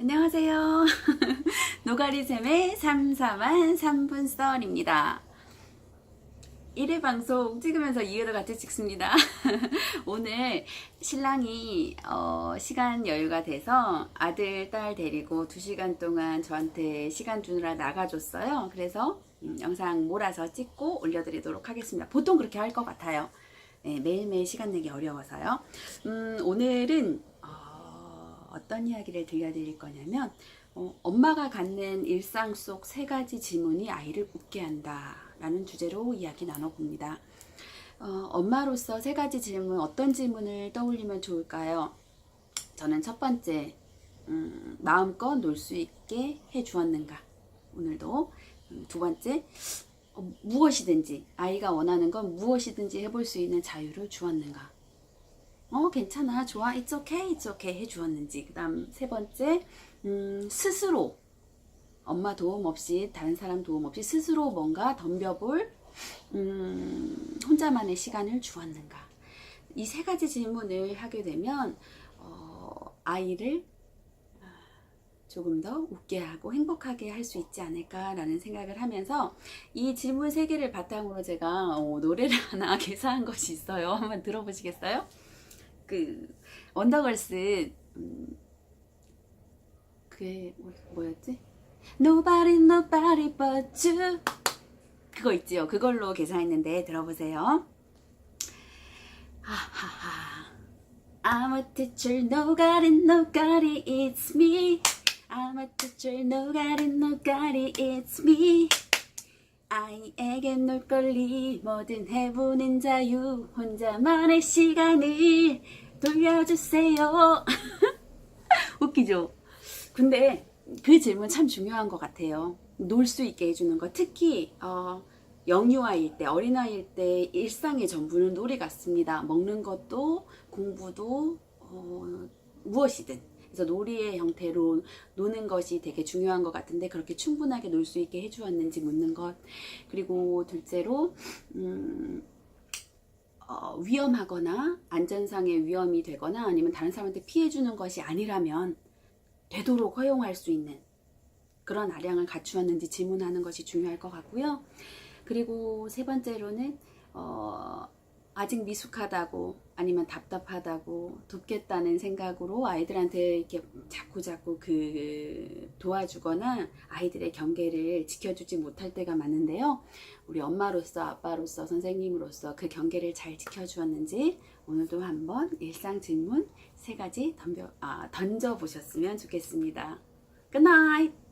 안녕하세요. 노가리샘의 삼삼한 3분 썰입니다. 1회 방송 찍으면서 2회도 같이 찍습니다. 오늘 신랑이 어, 시간 여유가 돼서 아들, 딸 데리고 2시간 동안 저한테 시간 주느라 나가줬어요. 그래서 음, 영상 몰아서 찍고 올려드리도록 하겠습니다. 보통 그렇게 할 것 같아요. 네, 매일매일 시간 내기 어려워서요. 음, 오늘은 어, 어떤 이야기를 들려드릴 거냐면 어, 엄마가 갖는 일상 속 세 가지 질문이 아이를 웃게 한다 라는 주제로 이야기 나눠봅니다. 어, 엄마로서 세 가지 질문 어떤 질문을 떠올리면 좋을까요? 저는 첫 번째 음, 마음껏 놀 수 있게 해 주었는가 오늘도 음, 두 번째 어, 무엇이든지 아이가 원하는 건 무엇이든지 해볼 수 있는 자유를 주었는가 어 괜찮아. 좋아. It's okay. It's okay. 해 주었는지. 그 다음 세 번째 음, 스스로 엄마 도움 없이 다른 사람 도움 없이 스스로 뭔가 덤벼볼 음, 혼자만의 시간을 주었는가. 이 세 가지 질문을 하게 되면 어, 아이를 아, 조금 더 웃게 하고 행복하게 할 수 있지 않을까라는 생각을 하면서 이 질문 세 개를 바탕으로 제가 어, 노래를 하나 개사한 것이 있어요. 한번 들어보시겠어요? 그 원더걸스 음, 그게 뭐, 뭐였지? Nobody nobody but you 그거 있지요. 그걸로 개사했는데 들어보세요. 하하하 I'm a teacher, nobody, nobody, it's me. I'm a teacher, nobody, nobody, it's me. 아이에게 놀걸리 뭐든 해보는 자유 혼자만의 시간을 돌려주세요. 웃기죠? 근데 그 질문 참 중요한 것 같아요. 놀 수 있게 해주는 거 특히 어, 영유아일 때 어린아이일 때 일상의 전부는 놀이 같습니다. 먹는 것도 공부도 어, 무엇이든 그래서 놀이의 형태로 노는 것이 되게 중요한 것 같은데 그렇게 충분하게 놀 수 있게 해주었는지 묻는 것 그리고 둘째로 음, 어, 위험하거나 안전상의 위험이 되거나 아니면 다른 사람한테 피해 주는 것이 아니라면 되도록 허용할 수 있는 그런 아량을 갖추었는지 질문하는 것이 중요할 것 같고요. 그리고 세 번째로는 어, 아직 미숙하다고 아니면 답답하다고 돕겠다는 생각으로 아이들한테 이렇게 자꾸 자꾸 그 도와주거나 아이들의 경계를 지켜주지 못할 때가 많은데요. 우리 엄마로서 아빠로서 선생님으로서 그 경계를 잘 지켜주었는지 오늘도 한번 일상 질문 세 가지 덤벼, 아, 던져 보셨으면 좋겠습니다. Good night!